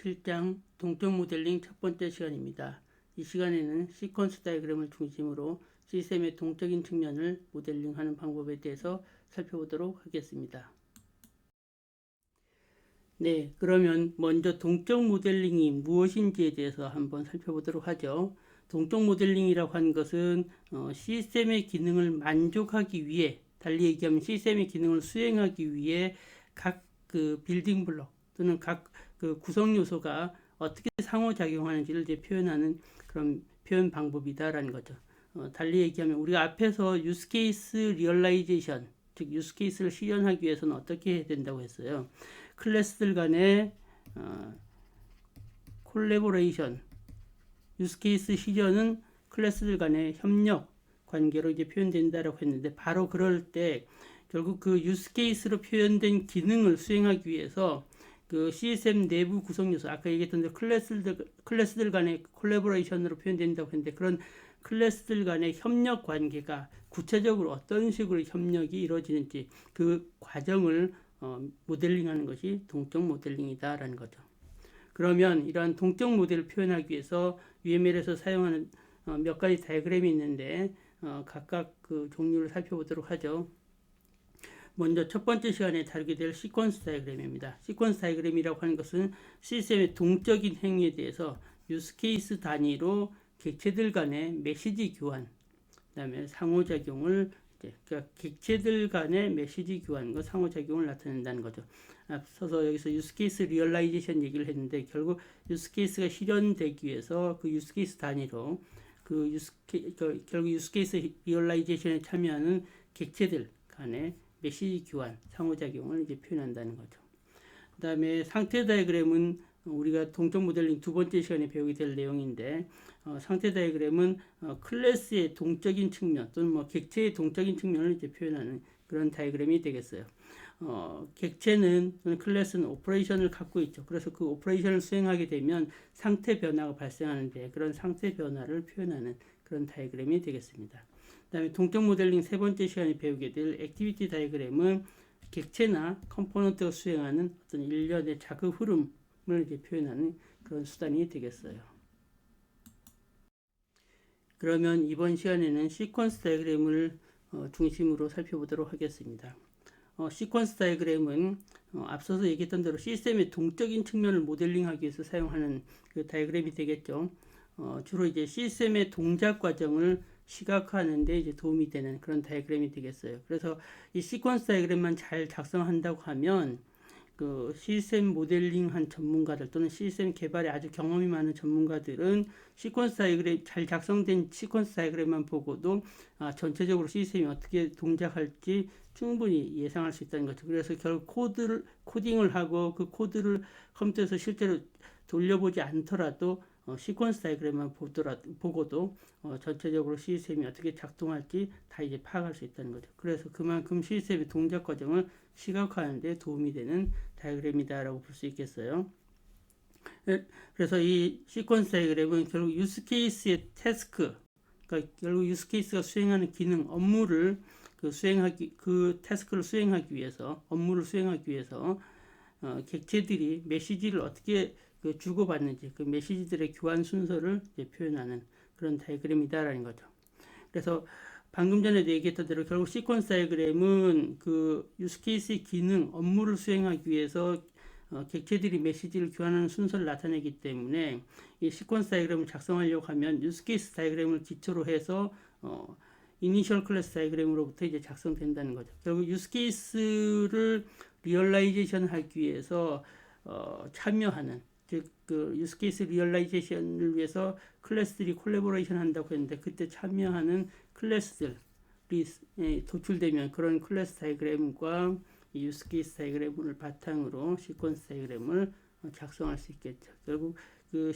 7장 동적 모델링 첫 번째 시간입니다. 이 시간에는 시퀀스 다이그램을 중심으로 시스템의 동적인 측면을 모델링하는 방법에 대해서 살펴보도록 하겠습니다. 네, 그러면 먼저 동적 모델링이 무엇인지에 대해서 한번 살펴보도록 하죠. 동적 모델링이라고 하는 것은 어, 시스템의 기능을 만족하기 위해, 달리 얘기하면 시스템의 기능을 수행하기 위해 각 그 빌딩 블록 또는 각 그 구성 요소가 어떻게 상호작용하는지를 이제 표현하는 그런 표현 방법이다라는 거죠. 어, 달리 얘기하면 우리가 앞에서 유스케이스 리얼라이제이션, 즉 유스케이스를 실현하기 위해서는 어떻게 해야 된다고 했어요. 클래스들 간의 어, 콜레보레이션, 유스케이스 실현은 클래스들 간의 협력 관계로 이제 표현된다라고 했는데 바로 그럴 때 결국 그 유스케이스로 표현된 기능을 수행하기 위해서 그 CSM 내부 구성 요소 아까 얘기했던 대로 클래스들 클래스들 간의 콜레보레이션으로 표현된다고 했는데 그런 클래스들 간의 협력 관계가 구체적으로 어떤 식으로 협력이 이루어지는지 그 과정을 어, 모델링하는 것이 동적 모델링이다라는 거죠. 그러면 이러한 동적 모델을 표현하기 위해서 UML에서 사용하는 어, 몇 가지 다이그램이 있는데 어, 각각 그 종류를 살펴보도록 하죠. 먼저 첫 번째 시간에 다루게 될 시퀀스 다이그램입니다. 시퀀스 다이그램이라고 하는 것은 시스템의 동적인 행위에 대해서 유스케이스 단위로 객체들 간의 메시지 교환, 그다음에 상호작용을 그러니까 객체들 간의 메시지 교환과 상호작용을 나타낸다는 거죠. 앞서서 여기서 유스케이스 리얼라이제이션 얘기를 했는데 결국 유스케이스가 실현되기 위해서 그 유스케이스 단위로 그 유스케 그 결국 유스케이스 리얼라이제이션에 참여하는 객체들 간의 메시지 교환, 상호작용을 이제 표현한다는 거죠. 그 다음에 상태 다이그램은 우리가 동적 모델링 두 번째 시간에 배우게 될 내용인데 어, 상태 다이그램은 어, 클래스의 동적인 측면 또는 뭐 객체의 동적인 측면을 이제 표현하는 그런 다이그램이 되겠어요. 어, 객체는 또는 클래스는 오퍼레이션을 갖고 있죠. 그래서 그 오퍼레이션을 수행하게 되면 상태 변화가 발생하는데 그런 상태 변화를 표현하는 그런 다이그램이 되겠습니다. 그다음에 동적 모델링 세 번째 시간에 배우게 될 액티비티 다이그램은 객체나 컴포넌트가 수행하는 어떤 일련의 작업 흐름을 이제 표현하는 그런 수단이 되겠어요. 그러면 이번 시간에는 시퀀스 다이그램을 어, 중심으로 살펴보도록 하겠습니다. 어, 시퀀스 다이그램은 어, 앞서서 얘기했던 대로 시스템의 동적인 측면을 모델링하기 위해서 사용하는 그 다이그램이 되겠죠. 어, 주로 이제 시스템의 동작 과정을 시각화하는데 이제 도움이 되는 그런 다이그램이 되겠어요. 그래서 이 시퀀스 다이그램만 잘 작성한다고 하면 그 시스템 모델링 한 전문가들 또는 시스템 개발에 아주 경험이 많은 전문가들은 시퀀스 다이그램 잘 작성된 시퀀스 다이그램만 보고도 아, 전체적으로 시스템이 어떻게 동작할지 충분히 예상할 수 있다는 거죠. 그래서 결국 코드를 코딩을 하고 그 코드를 컴퓨터에서 실제로 돌려보지 않더라도 어, 시퀀스 다이그램만 보더라, 보고도 어, 전체적으로 시스템이 어떻게 작동할지 다 이제 파악할 수 있다는 거죠. 그래서 그만큼 시스템의 동작 과정을 시각화하는 데 도움이 되는 다이그램이다라고 볼 수 있겠어요. 예, 그래서 이 시퀀스 다이그램은 결국 유스케이스의 태스크, 그러니까 결국 유스케이스가 수행하는 기능, 업무를 그 수행하기, 그 태스크를 수행하기 위해서, 업무를 수행하기 위해서 어, 객체들이 메시지를 어떻게 그 주고받는지 그 메시지들의 교환 순서를 표현하는 그런 다이그램이다라는 거죠. 그래서 방금 전에도 얘기했던 대로 결국 시퀀스 다이그램은 그 유스케이스의 기능, 업무를 수행하기 위해서 어, 객체들이 메시지를 교환하는 순서를 나타내기 때문에 이 시퀀스 다이그램을 작성하려고 하면 유스케이스 다이그램을 기초로 해서 어, 이니셜 클래스 다이그램으로부터 이제 작성된다는 거죠. 결국 유스케이스를 리얼라이제이션 하기 위해서 어, 참여하는 즉그 유스케이스 리얼라이제이션을 위해서 클래스들이 콜라보레이션 한다고 했는데 그때 참여하는 클래스들이 예, 도출되면 그런 클래스 다이그램과 이 유스케이스 다이그램을 바탕으로 시퀀스 다이그램을 작성할 수 있겠죠. 결국 그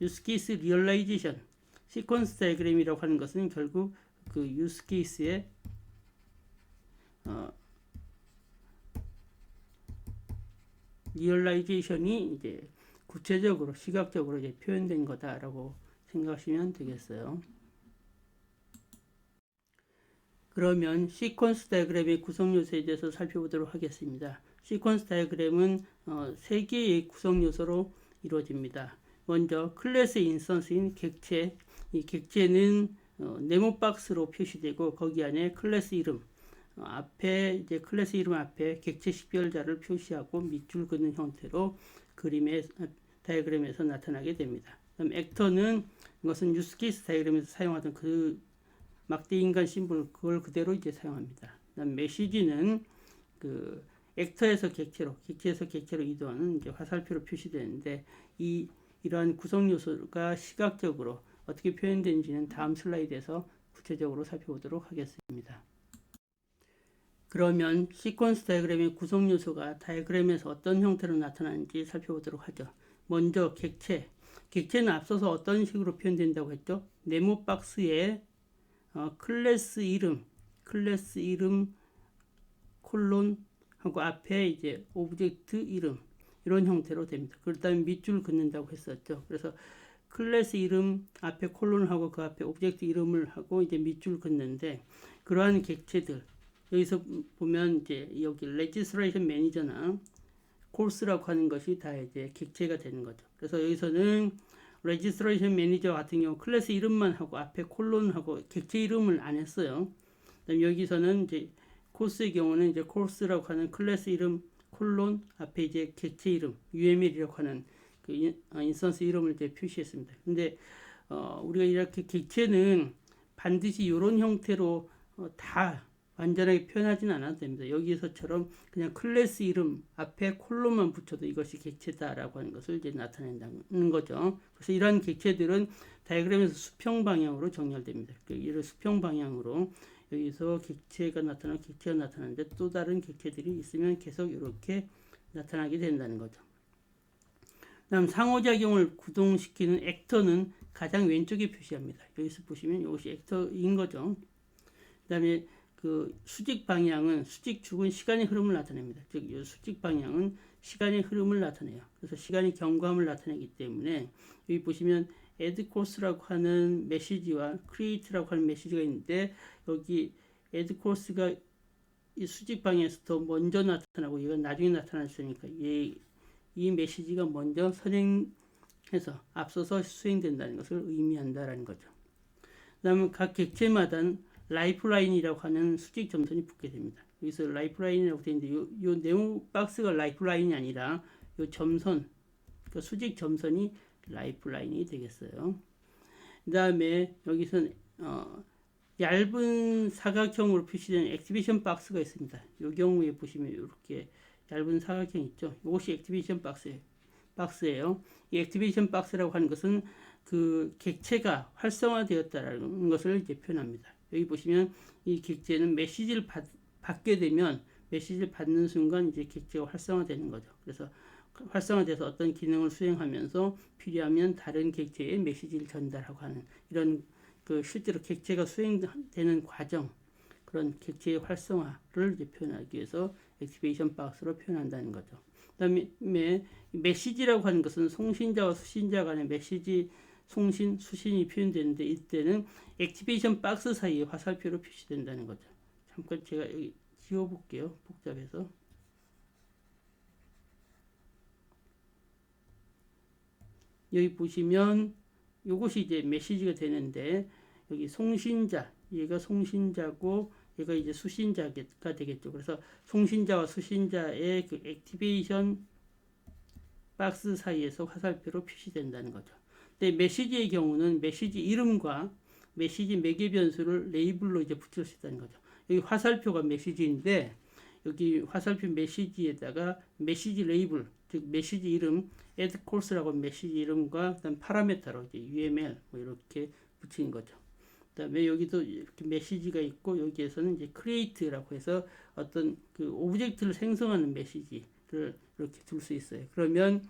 유스케이스 리얼라이제이션 시퀀스 다이그램이라고 하는 것은 결국 그 유스케이스의 어, 리얼라이제이션이 이제 구체적으로 시각적으로 이제 표현된 거다라고 생각하시면 되겠어요. 그러면 시퀀스 다이그램의 구성 요소에 대해서 살펴보도록 하겠습니다. 시퀀스 다이그램은 어, 세 개의 구성 요소로 이루어집니다. 먼저 클래스 인스턴스인 객체, 이 객체는 어, 네모 박스로 표시되고 거기 안에 클래스 이름 어, 앞에 이제 클래스 이름 앞에 객체 식별자를 표시하고 밑줄 긋는 형태로 그림의 다이그램에서 나타나게 됩니다. 그럼 액터는 이것은 유스케이스 다이그램에서 사용하던 그 막대 인간 심볼 그걸 그대로 이제 사용합니다. 그다음 메시지는 그 액터에서 객체로, 객체에서 객체로 이동하는 이제 화살표로 표시되는데 이 이러한 구성 요소가 시각적으로 어떻게 표현되는지는 다음 슬라이드에서 구체적으로 살펴보도록 하겠습니다. 그러면 시퀀스 다이그램의 구성 요소가 다이그램에서 어떤 형태로 나타나는지 살펴보도록 하죠. 먼저 객체. 객체는 앞서서 어떤 식으로 표현된다고 했죠? 네모 박스에 어, 클래스 이름, 클래스 이름 콜론 하고 앞에 이제 오브젝트 이름 이런 형태로 됩니다. 그다음에 밑줄 긋는다고 했었죠. 그래서 클래스 이름 앞에 콜론하고 그 앞에 오브젝트 이름을 하고 이제 밑줄 긋는데 그러한 객체들 여기서 보면 이제 여기 레지스트레이션 매니저나 코스라고 하는 것이 다 이제 객체가 되는 거죠. 그래서 여기서는 레지스트레이션 매니저 같은 경우 클래스 이름만 하고 앞에 콜론하고 객체 이름을 안 했어요. 그다음 여기서는 이제 코스의 경우는 이제 코스라고 하는 클래스 이름 콜론 앞에 이제 객체 이름 UML이라고 하는 그 인, 어, 인스턴스 이름을 이제 표시했습니다. 근데 어, 우리가 이렇게 객체는 반드시 이런 형태로 어, 다 완전하게 표현하지는 않아도 됩니다. 여기서처럼 그냥 클래스 이름 앞에 콜론만 붙여도 이것이 객체다라고 하는 것을 이제 나타낸다는 거죠. 그래서 이러한 객체들은 다이그램에서 수평 방향으로 정렬됩니다. 그 이런 수평 방향으로 여기서 객체가 나타나고 객체가 나타나는데 또 다른 객체들이 있으면 계속 이렇게 나타나게 된다는 거죠. 다음 상호작용을 구동시키는 액터는 가장 왼쪽에 표시합니다. 여기서 보시면 이것이 액터인 거죠. 그 다음에 그 수직 방향은 수직 축은 시간의 흐름을 나타냅니다. 즉, 이 수직 방향은 시간의 흐름을 나타내요. 그래서 시간의 경과함을 나타내기 때문에 여기 보시면 add course라고 하는 메시지와 create라고 하는 메시지가 있는데 여기 add course가 이 수직 방향에서 더 먼저 나타나고 이건 나중에 있으니까 이, 이 메시지가 먼저 선행해서 앞서서 수행된다는 것을 의미한다라는 거죠. 그다음에 각 객체마다는 라이프라인이라고 하는 수직 점선이 붙게 됩니다. 여기서 라이프라인이라고 되어 있는데 요, 요 네모 박스가 라이프라인이 아니라 요 점선 그 수직 점선이 라이프라인이 되겠어요. 그 다음에 여기서는 어, 얇은 사각형으로 표시된 액티베이션 박스가 있습니다. 이 경우에 보시면 이렇게 얇은 사각형 있죠. 이것이 액티베이션 박스예요. 박스예요. 이 액티베이션 박스라고 하는 것은 그 객체가 활성화되었다라는 것을 이제 표현합니다. 여기 보시면 이 객체는 메시지를 받, 받게 되면 메시지를 받는 순간 이제 객체가 활성화되는 거죠. 그래서 활성화돼서 어떤 기능을 수행하면서 필요하면 다른 객체에 메시지를 전달하고 하는 이런 그 실제로 객체가 수행되는 과정 그런 객체의 활성화를 이제 표현하기 위해서 액티베이션 박스로 표현한다는 거죠. 그다음에 메시지라고 하는 것은 송신자와 수신자 간의 메시지 송신, 수신이 표현되는데 이때는 액티베이션 박스 사이에 화살표로 표시된다는 거죠. 잠깐 제가 여기 지워볼게요. 복잡해서. 여기 보시면 이것이 이제 메시지가 되는데 여기 송신자 얘가 송신자고 얘가 이제 수신자가 되겠죠. 그래서 송신자와 수신자의 그 액티베이션 박스 사이에서 화살표로 표시된다는 거죠. 근데 메시지의 경우는 메시지 이름과 메시지 매개 변수를 레이블로 이제 붙일 수 있다는 거죠. 여기 화살표가 메시지인데 여기 화살표 메시지에다가 메시지 레이블 즉 메시지 이름 add course라고 메시지 이름과 그다음 파라메타로 이제 UML 뭐 이렇게 붙인 거죠. 그다음에 여기도 이렇게 메시지가 있고 여기에서는 이제 create라고 해서 어떤 그 오브젝트를 생성하는 메시지를 이렇게 둘 수 있어요. 그러면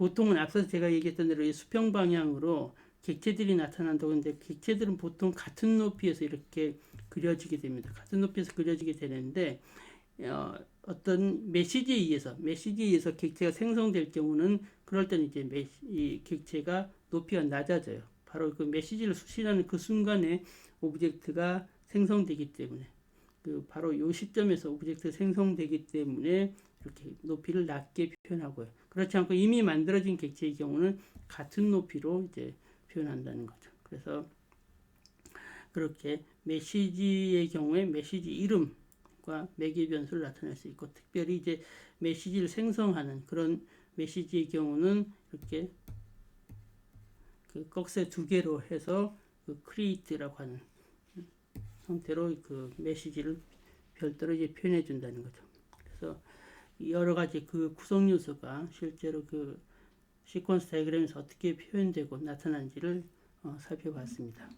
보통은 앞서 제가 얘기했던 대로 수평 방향으로 객체들이 나타난다고 하는데 객체들은 보통 같은 높이에서 이렇게 그려지게 됩니다. 같은 높이에서 그려지게 되는데 어, 어떤 메시지에 의해서 메시지에 의해서 객체가 생성될 경우는 그럴 때는 이제 메, 이 객체가 높이가 낮아져요. 바로 그 메시지를 수신하는 그 순간에 오브젝트가 생성되기 때문에 그 바로 요 시점에서 오브젝트 생성되기 때문에 이렇게 높이를 낮게 표현하고요. 그렇지 않고 이미 만들어진 객체의 경우는 같은 높이로 이제 표현한다는 거죠. 그래서 그렇게 메시지의 경우에 메시지 이름과 매개 변수를 나타낼 수 있고 특별히 이제 메시지를 생성하는 그런 메시지의 경우는 이렇게 그 꺽쇠 두 개로 해서 그 create라고 하는 형태로 그 메시지를 별도로 이제 표현해 준다는 거죠. 그래서 여러 가지 그 구성 요소가 실제로 그 시퀀스 다이그램에서 어떻게 표현되고 나타난지를 어, 살펴봤습니다.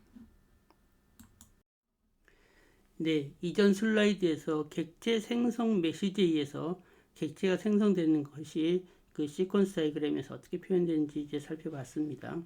네, 이전 슬라이드에서 객체 생성 메시지에 의해서 객체가 생성되는 것이 그 시퀀스 다이그램에서 어떻게 표현되는지 이제 살펴봤습니다.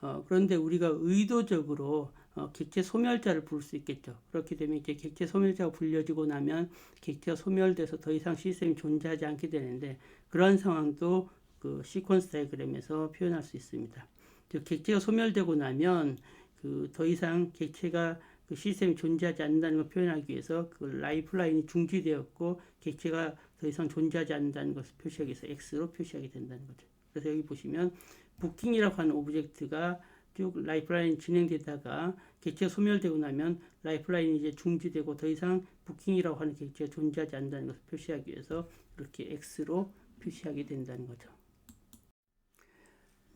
어, 그런데 우리가 의도적으로 어, 객체 소멸자를 부를 수 있겠죠. 그렇게 되면 이제 객체 소멸자가 불려지고 나면 객체가 소멸돼서 더 이상 시스템이 존재하지 않게 되는데 그러한 상황도 그 시퀀스 다이그램에서 표현할 수 있습니다. 즉 객체가 소멸되고 나면 그 더 이상 객체가 그 시스템이 존재하지 않는다는 걸 표현하기 위해서 그 라이프라인이 중지되었고 객체가 더 이상 존재하지 않는다는 것을 표시하기 위해서 X로 표시하게 된다는 거죠. 그래서 여기 보시면 부킹이라고 하는 오브젝트가 쭉 라이프라인 진행되다가 객체가 소멸되고 나면 라이프라인이 이제 중지되고 더 이상 부킹이라고 하는 객체가 존재하지 않는다는 것을 표시하기 위해서 이렇게 X로 표시하게 된다는 거죠.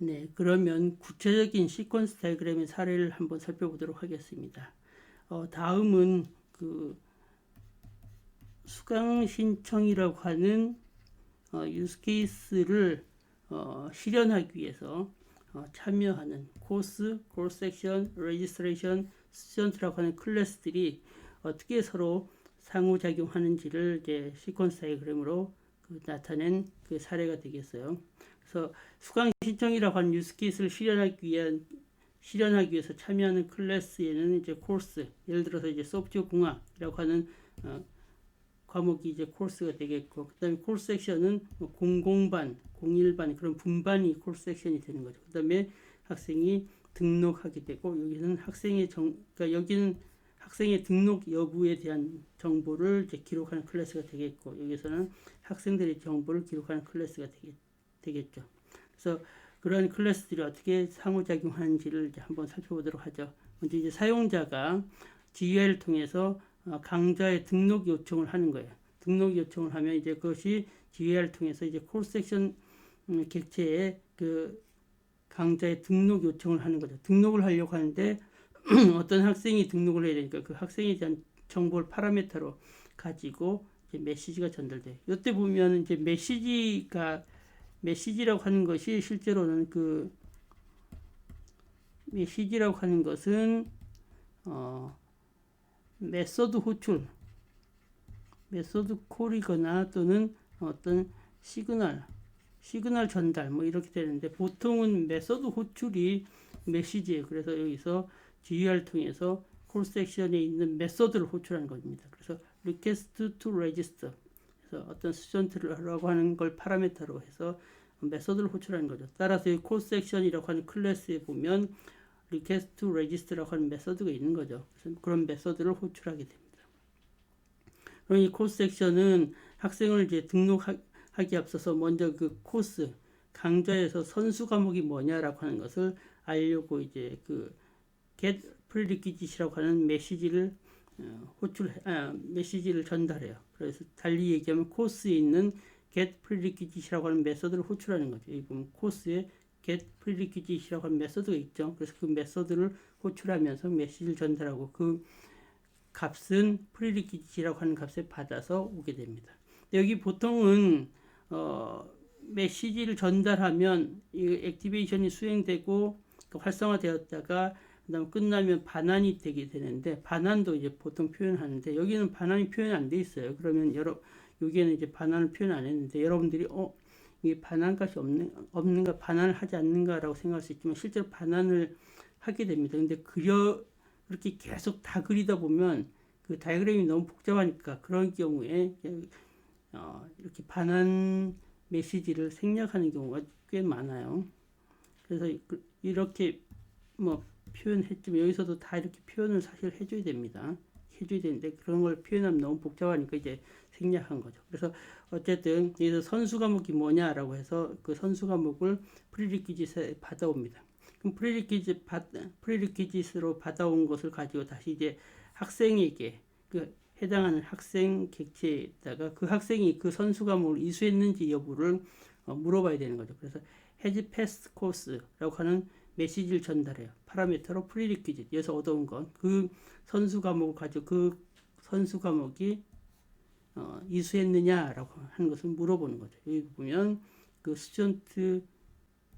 네, 그러면 구체적인 시퀀스 다이그램의 사례를 한번 살펴보도록 하겠습니다. 어, 다음은 그 수강 신청이라고 하는 어, 유스케이스를 어, 실현하기 위해서 어, 참여하는 코스, 콜 섹션, 레지스트레이션, 스튜던트라고 하는 클래스들이 어떻게 서로 상호작용하는지를 이제 시퀀스 다이그램으로 그 나타낸 그 사례가 되겠어요. 그래서 수강 신청이라고 하는 유스케이스를 실현하기 위한 실현하기 위해서 참여하는 클래스에는 이제 코스, 예를 들어서 이제 소프트웨어 공학이라고 하는 어, 과목이 이제 코스가 되겠고, 그다음에 콜 섹션은 뭐 공공반, 공일반 그런 분반이 콜 섹션이 되는 거죠. 그 다음에 학생이 등록하게 되고 여기는 학생의 정, 그러니까 여기는 학생의 등록 여부에 대한 정보를 이제 기록하는 클래스가 되겠고 여기서는 학생들의 정보를 기록하는 클래스가 되겠, 되겠죠. 그래서 그런 클래스들이 어떻게 상호작용하는지를 이제 한번 살펴보도록 하죠. 먼저 이제 사용자가 GUI를 통해서 어, 강좌에 등록 요청을 하는 거예요. 등록 요청을 하면 이제 그것이 GUI를 통해서 이제 콜 섹션 음, 객체에 그 강좌에 등록 요청을 하는 거죠. 등록을 하려고 하는데 어떤 학생이 등록을 해야 되니까 그 학생에 대한 정보를 파라미터로 가지고 이제 메시지가 전달돼. 이때 보면 이제 메시지가 메시지라고 하는 것이 실제로는 그 메시지라고 하는 것은 어 메소드 호출 메소드 콜이거나 또는 어떤 시그널 시그널 전달 뭐 이렇게 되는데 보통은 메소드 호출이 메시지예요. 그래서 여기서 GUR 통해서 콜 섹션에 있는 메소드를 호출하는 겁니다. 그래서 request to register 그래서 어떤 스튜던트라고 하는 걸 파라미터로 해서 메소드를 호출하는 거죠. 따라서 이콜 섹션이라고 하는 클래스에 보면 request to register라고 하는 메소드가 있는 거죠. 그래서 그런 메소드를 호출하게 됩니다. 그럼 이콜 섹션은 학생을 이제 등록 하기 앞서서 먼저 그 코스 강좌에서 선수 과목이 뭐냐라고 하는 것을 알려고 이제 그 get prerequisite이라고 하는 메시지를 어, 호출 아, 메시지를 전달해요. 그래서 달리 얘기하면 코스에 있는 get prerequisite이라고 하는 메서드를 호출하는 거죠. 여기 보면 코스에 get prerequisite이라고 하는 메서드가 있죠. 그래서 그 메서드를 호출하면서 메시지를 전달하고 그 값은 prerequisite이라고 하는 값에 받아서 오게 됩니다. 여기 보통은 어, 메시지를 전달하면 이 액티베이션이 수행되고 활성화되었다가 그다음 끝나면 반환이 되게 되는데 반환도 이제 보통 표현하는데 여기는 반환이 표현 안 돼 있어요. 그러면 여러 여기에는 이제 반환을 표현 안 했는데 여러분들이 어 이게 반환값이 없는 없는가 반환을 하지 않는가라고 생각할 수 있지만 실제로 반환을 하게 됩니다. 근데 그려 그렇게 계속 다 그리다 보면 그 다이그램이 너무 복잡하니까 그런 경우에 어, 이렇게 반환 메시지를 생략하는 경우가 꽤 많아요. 그래서 그 이렇게 뭐 표현했지만 여기서도 다 이렇게 표현을 사실 해줘야 됩니다. 해줘야 되는데 그런 걸 표현하면 너무 복잡하니까 이제 생략한 거죠. 그래서 어쨌든 여기서 선수 과목이 뭐냐라고 해서 그 선수 과목을 프리리퀴짓에 받아옵니다. 그럼 프리리퀴짓 받 프리리퀴짓으로 받아온 것을 가지고 다시 이제 학생에게 그 해당하는 학생 객체에다가 그 학생이 그 선수 과목을 이수했는지 여부를 어, 물어봐야 되는 거죠. 그래서 has passed course라고 하는 메시지를 전달해요. 파라미터로 프리리퀴짓 여기서 얻어온 건 그 선수 과목을 가지고 그 선수 과목이 어, 이수했느냐라고 하는 것을 물어보는 거죠. 여기 보면 그 스튜던트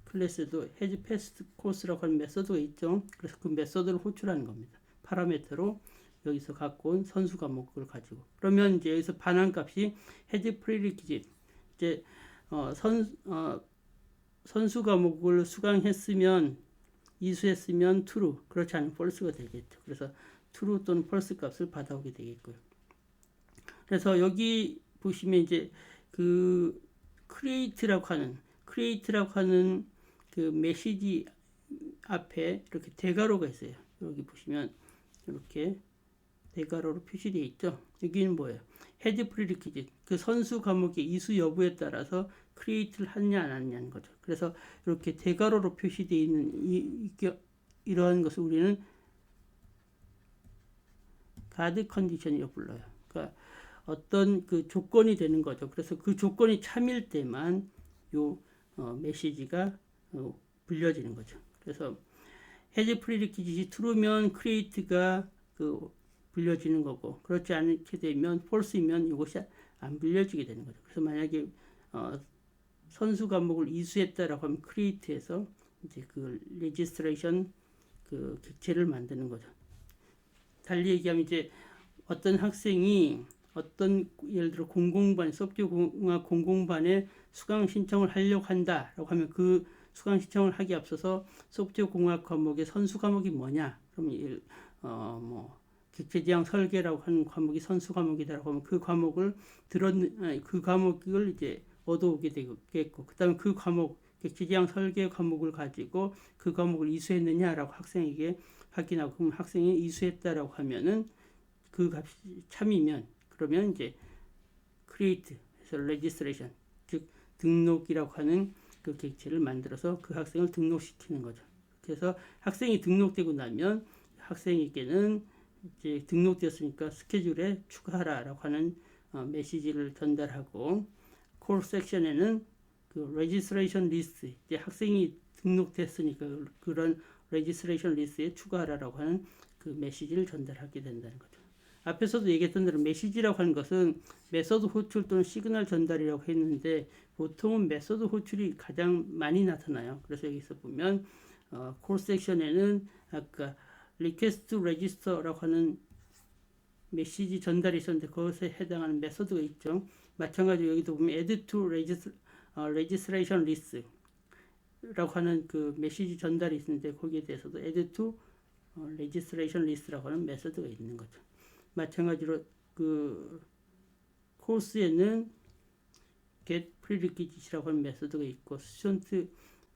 클래스도 has passed course라고 하는 메서드가 있죠. 그래서 그 메서드를 호출하는 겁니다. 파라미터로 여기서 갖고 온 선수 과목을 가지고 그러면 이제 여기서 반환 값이 has prerequisite 이제 어, 선 어, 선수 과목을 수강했으면 이수했으면 true 그렇지 않으면 false가 되겠죠. 그래서 true 또는 false 값을 받아오게 되겠고요. 그래서 여기 보시면 이제 그 create라고 하는 create라고 하는 그 메시지 앞에 이렇게 대괄호가 있어요. 여기 보시면 이렇게 대괄호로 표시되어 있죠. 여기는 뭐예요? 헤드 프리리퀴짓 그 선수 과목의 이수 여부에 따라서 크리에이트를 하느냐 안 하느냐는 거죠. 그래서 이렇게 대괄호로 표시되어 있는 이, 이 이러한 것을 우리는 가드 컨디션이라고 불러요. 그러니까 어떤 그 조건이 되는 거죠. 그래서 그 조건이 참일 때만 요 어, 메시지가 어, 불려지는 거죠. 그래서 헤드 프리리퀴짓이 트루면 크리에이트가 그 불려지는 거고 그렇지 않게 되면 폴스이면 이것이 안 불려지게 되는 거죠. 그래서 만약에 어, 선수 과목을 이수했다라고 하면 크리에이트에서 이제 그 레지스트레이션 그 객체를 만드는 거죠. 달리 얘기하면 이제 어떤 학생이 어떤 예를 들어 공공반 소프트웨어공학 공공반에 수강 신청을 하려고 한다라고 하면 그 수강 신청을 하기 앞서서 소프트웨어 공학 과목의 선수 과목이 뭐냐? 그러면 어뭐 객체지향 설계라고 하는 과목이 선수 과목이다라고 하면 그 과목을 들었 그 과목을 이제 얻어오게 되겠고 그다음에 그 과목 객체지향 설계 과목을 가지고 그 과목을 이수했느냐라고 학생에게 확인하고 그럼 학생이 이수했다라고 하면은 그 값이 참이면 그러면 이제 create 해서 registration 즉 등록이라고 하는 그 객체를 만들어서 그 학생을 등록시키는 거죠. 그래서 학생이 등록되고 나면 학생에게는 이제 등록되었으니까 스케줄에 추가하라라고 하는 어, 메시지를 전달하고 콜 섹션에는 그 registration list 이제 학생이 등록됐으니까 그런 registration list에 추가하라라고 하는 그 메시지를 전달하게 된다는 거죠. 앞에서도 얘기했던 대로 메시지라고 하는 것은 메서드 호출 또는 시그널 전달이라고 했는데 보통은 메서드 호출이 가장 많이 나타나요. 그래서 여기서 보면 어, 콜 섹션에는 아까 request register라고 하는 메시지 전달이 있었는데 그것에 해당하는 메서드가 있죠. 마찬가지로 여기도 보면 add to 어, registration list 라고 하는 그 메시지 전달이 있는데 거기에 대해서도 add to 어, registration list라고 하는 메서드가 있는 거죠. 마찬가지로 그 코스에는 get prerequisite이라고 하는 메서드가 있고 스튜던트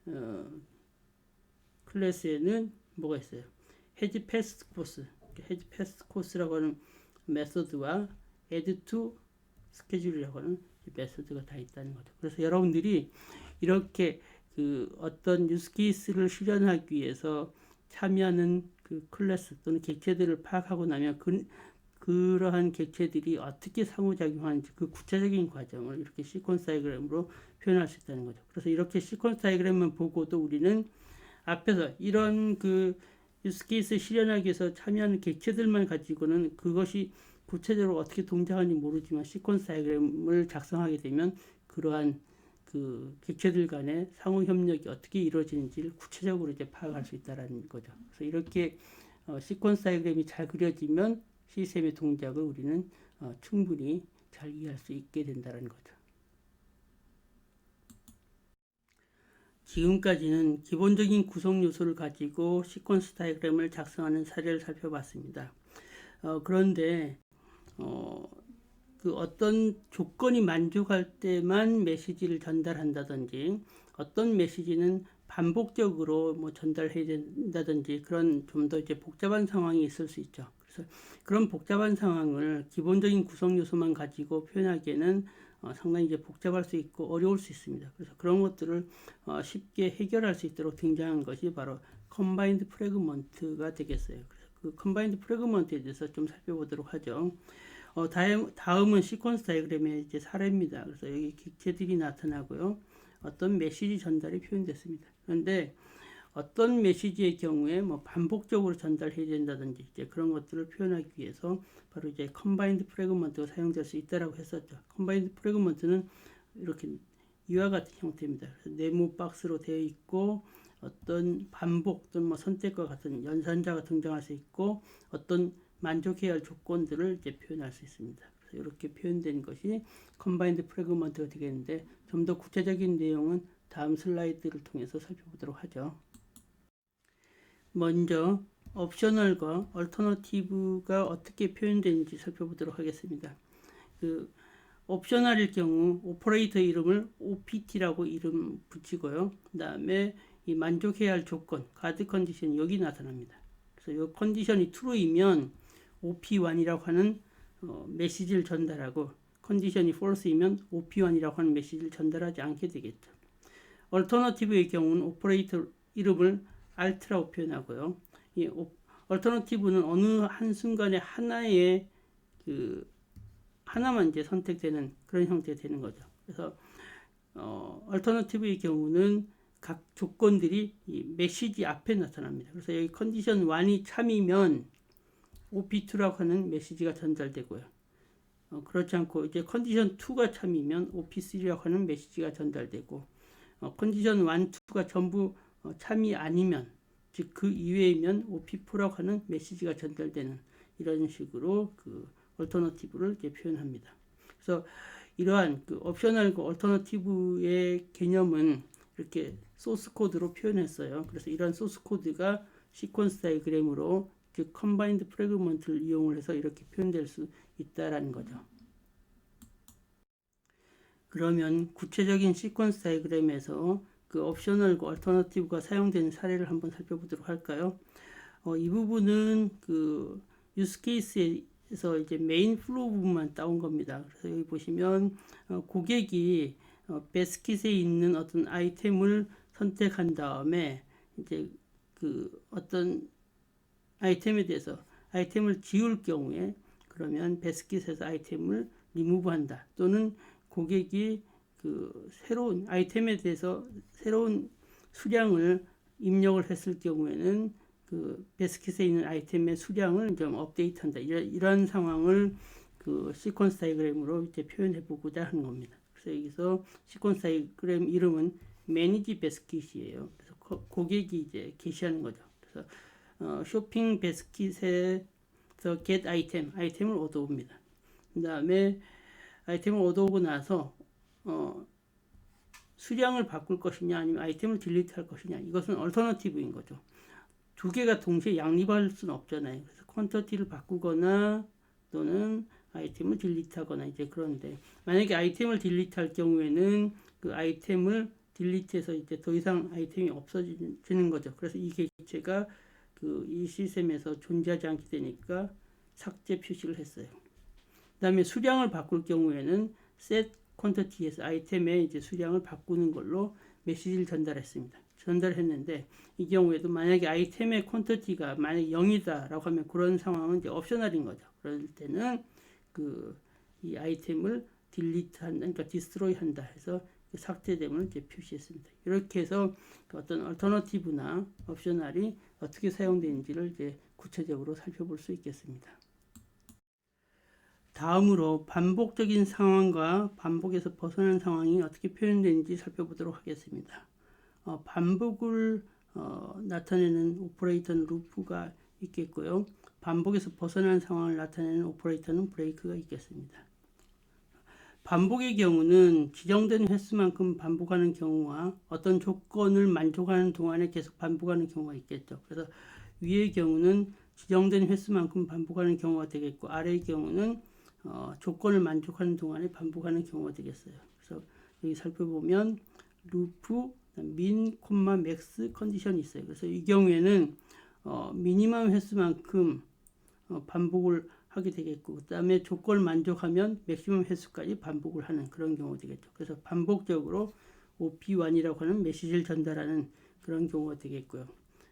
어, 클래스에는 뭐가 있어요? Has passed course, has passed course라고 하는 메서드와 add to schedule이라고 하는 메서드가 다 있다는 거죠. 그래서 여러분들이 이렇게 그 어떤 유스 케이스를 실현하기 위해서 참여하는 그 클래스 또는 객체들을 파악하고 나면 그, 그러한 객체들이 어떻게 상호작용하는지 그 구체적인 과정을 이렇게 시퀀스 다이그램으로 표현할 수 있다는 거죠. 그래서 이렇게 시퀀스 다이그램만 보고도 우리는 앞에서 이런 그 유스케이스 실현하기 위해서 참여하는 객체들만 가지고는 그것이 구체적으로 어떻게 동작하는지 모르지만 시퀀스 다이그램을 작성하게 되면 그러한 그 객체들 간의 상호 협력이 어떻게 이루어지는지를 구체적으로 이제 파악할 수 있다라는 거죠. 그래서 이렇게 어, 시퀀스 다이그램이 잘 그려지면 시스템의 동작을 우리는 어, 충분히 잘 이해할 수 있게 된다는 거죠. 지금까지는 기본적인 구성 요소를 가지고 시퀀스 다이그램을 작성하는 사례를 살펴봤습니다. 어, 그런데 어, 그 어떤 조건이 만족할 때만 메시지를 전달한다든지 어떤 메시지는 반복적으로 뭐 전달해야 된다든지 그런 좀 더 이제 복잡한 상황이 있을 수 있죠. 그래서 그런 복잡한 상황을 기본적인 구성 요소만 가지고 표현하기에는 어, 상당히 이제 복잡할 수 있고 어려울 수 있습니다. 그래서 그런 것들을 어, 쉽게 해결할 수 있도록 등장한 것이 바로 컴바인드 프래그먼트가 되겠어요. 그래서 그 컴바인드 프래그먼트에 대해서 좀 살펴보도록 하죠. 어, 다음, 다음은 시퀀스 다이그램의 이제 사례입니다. 그래서 여기 기체들이 나타나고요. 어떤 메시지 전달이 표현됐습니다. 그런데 어떤 메시지의 경우에 뭐 반복적으로 전달해야 된다든지 이제 그런 것들을 표현하기 위해서 바로 이제 컴바인드 프래그먼트가 사용될 수 있다라고 했었죠. 컴바인드 프래그먼트는 이렇게 이와 같은 형태입니다. 네모 박스로 되어 있고 어떤 반복 또는 뭐 선택과 같은 연산자가 등장할 수 있고 어떤 만족해야 할 조건들을 이제 표현할 수 있습니다. 그래서 이렇게 표현된 것이 컴바인드 프래그먼트가 되겠는데 좀 더 구체적인 내용은 다음 슬라이드를 통해서 살펴보도록 하죠. 먼저 옵셔널과 얼터너티브가 어떻게 표현되는지 살펴보도록 하겠습니다. 그 옵셔널일 경우 오퍼레이터 이름을 OPT라고 이름 붙이고요. 그다음에 이 만족해야 할 조건, 가드 컨디션 여기 나타납니다. 그래서 이 컨디션이 true이면 OP1이라고 하는 어, 메시지를 전달하고 컨디션이 false이면 OP1이라고 하는 메시지를 전달하지 않게 되겠죠. 얼터너티브의 경우는 오퍼레이터 이름을 alt라고 표현하고요. 이 얼터너티브는 어느 한 순간에 하나의 그 하나만 이제 선택되는 그런 형태가 되는 거죠. 그래서 어, 얼터너티브의 경우는 각 조건들이 이 메시지 앞에 나타납니다. 그래서 여기 컨디션 1이 참이면 OP2라고 하는 메시지가 전달되고요. 어, 그렇지 않고 이제 컨디션 2가 참이면 OP3라고 하는 메시지가 전달되고 어, 컨디션 1, 2가 전부 어, 참이 아니면 즉 그 이외이면 OP4라고 하는 메시지가 전달되는 이런 식으로 그 얼터너티브를 이제 표현합니다. 그래서 이러한 그 옵셔널과 얼터너티브의 개념은 이렇게 소스 코드로 표현했어요. 그래서 이런 소스 코드가 시퀀스 다이그램으로 즉 컴바인드 프래그먼트를 이용을 해서 이렇게 표현될 수 있다라는 거죠. 그러면 구체적인 시퀀스 다이그램에서 그 옵셔널과 얼터너티브가 사용되는 사례를 한번 살펴보도록 할까요? 어, 이 부분은 그 유스 케이스에서 이제 메인 플로우 부분만 따온 겁니다. 그래서 여기 보시면 어, 고객이 어, 베스킷에 있는 어떤 아이템을 선택한 다음에 이제 그 어떤 아이템에 대해서 아이템을 지울 경우에 그러면 베스킷에서 아이템을 리무브한다 또는 고객이 그 새로운 아이템에 대해서 새로운 수량을 입력을 했을 경우에는 그 베스킷에 있는 아이템의 수량을 좀 업데이트한다 이런, 상황을 그 시퀀스 다이그램으로 이제 표현해 보고자 하는 겁니다. 그래서 여기서 시퀀스 다이그램 이름은 매니지 베스킷이에요. 그래서 고, 객이 이제 게시하는 거죠. 그래서 어, 쇼핑 베스킷에서 get 아이템 아이템을 얻어옵니다. 그 다음에 아이템을 얻어오고 나서 어, 수량을 바꿀 것이냐 아니면 아이템을 딜리트 할 것이냐 이것은 얼터너티브인 거죠. 두 개가 동시에 양립할 수는 없잖아요. 그래서 퀀터티를 바꾸거나 또는 아이템을 딜리트하거나 이제 그런데 만약에 아이템을 딜리트할 경우에는 그 아이템을 딜리트해서 이제 더 이상 아이템이 없어지는 거죠. 그래서 이 객체가 그 이 시스템에서 존재하지 않게 되니까 삭제 표시를 했어요. 그 다음에 수량을 바꿀 경우에는 set quantity에서 아이템의 이제 수량을 바꾸는 걸로 메시지를 전달했습니다. 전달했는데 이 경우에도 만약에 아이템의 퀀터티가 만약 0이다라고 하면 그런 상황은 이제 옵셔널인 거죠. 그럴 때는 그 이 아이템을 딜리트 한다, 그러니까 디스트로이 한다 해서 삭제됨을 이제 표시했습니다. 이렇게 해서 그 어떤 얼터너티브나 옵셔널이 어떻게 사용되는지를 이제 구체적으로 살펴볼 수 있겠습니다. 다음으로 반복적인 상황과 반복에서 벗어난 상황이 어떻게 표현되는지 살펴보도록 하겠습니다. 어, 반복을 어, 나타내는 오퍼레이터는 루프가 있겠고요. 반복에서 벗어난 상황을 나타내는 오퍼레이터는 브레이크가 있겠습니다. 반복의 경우는 지정된 횟수만큼 반복하는 경우와 어떤 조건을 만족하는 동안에 계속 반복하는 경우가 있겠죠. 그래서 위의 경우는 지정된 횟수만큼 반복하는 경우가 되겠고 아래의 경우는 어, 조건을 만족하는 동안에 반복하는 경우가 되겠어요. 그래서 여기 살펴보면 루프 민 콤마 맥스 컨디션이 있어요. 그래서 이 경우에는 어, 미니멈 횟수만큼 어, 반복을 하게 되겠고 그 다음에 조건을 만족하면 맥시멈 횟수까지 반복을 하는 그런 경우가 되겠죠. 그래서 반복적으로 OP1이라고 하는 메시지를 전달하는 그런 경우가 되겠고요.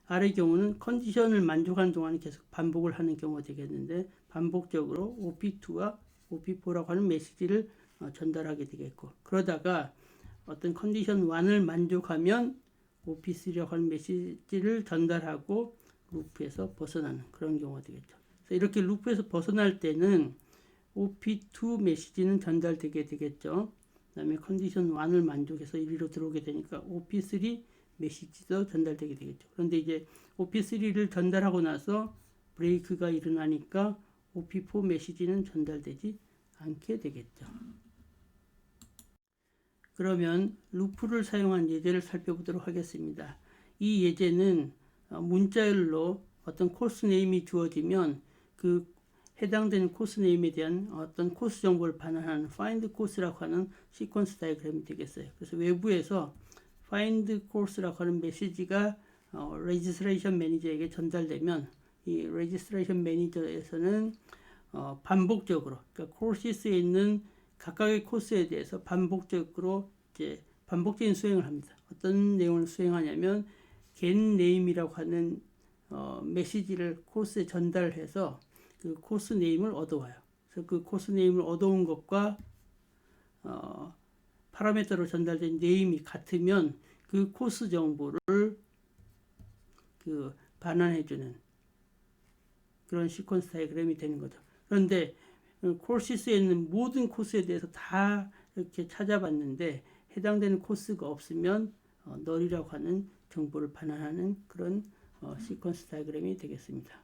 아래 경우는 컨디션을 만족하는 동안 계속 반복을 하는 경우가 되겠는데 반복적으로 OP2와 OP4라고 하는 메시지를 어, 전달하게 되겠고 그러다가 어떤 컨디션 1을 만족하면 OP3라고 하는 메시지를 전달하고 루프에서 벗어나는 그런 경우가 되겠죠. 그래서 이렇게 루프에서 벗어날 때는 OP2 메시지는 전달되게 되겠죠. 그 다음에 컨디션 1을 만족해서 1위로 들어오게 되니까 OP3 메시지도 전달되게 되겠죠. 그런데 이제 OP3를 전달하고 나서 브레이크가 일어나니까 OP4 메시지는 전달되지 않게 되겠죠. 그러면 루프를 사용한 예제를 살펴보도록 하겠습니다. 이 예제는 어, 문자열로 어떤 코스 네임이 주어지면 그 해당되는 코스 네임에 대한 어떤 코스 정보를 반환하는 find course라고 하는 시퀀스 다이그램이 되겠어요. 그래서 외부에서 find course라고 하는 메시지가 어, registration 매니저에게 전달되면 이 registration 매니저에서는 어, 반복적으로 그러니까 코र्시스에 있는 각각의 코스에 대해서 반복적으로 이제 반복적인 수행을 합니다. 어떤 내용을 수행하냐면 get name이라고 하는 어, 메시지를 코스에 전달해서 그 코스 네임을 얻어와요. 그래서 그 코스 네임을 얻어온 것과 어, 파라미터로 전달된 네임이 같으면 그 코스 정보를 그 반환해주는 그런 시퀀스 다이그램이 되는 거죠. 그런데 코시스에 있는 모든 코스에 대해서 다 이렇게 찾아봤는데 해당되는 코스가 없으면 어, 널이라고 하는 정보를 반환하는 그런 어, 시퀀스 다이그램이 되겠습니다.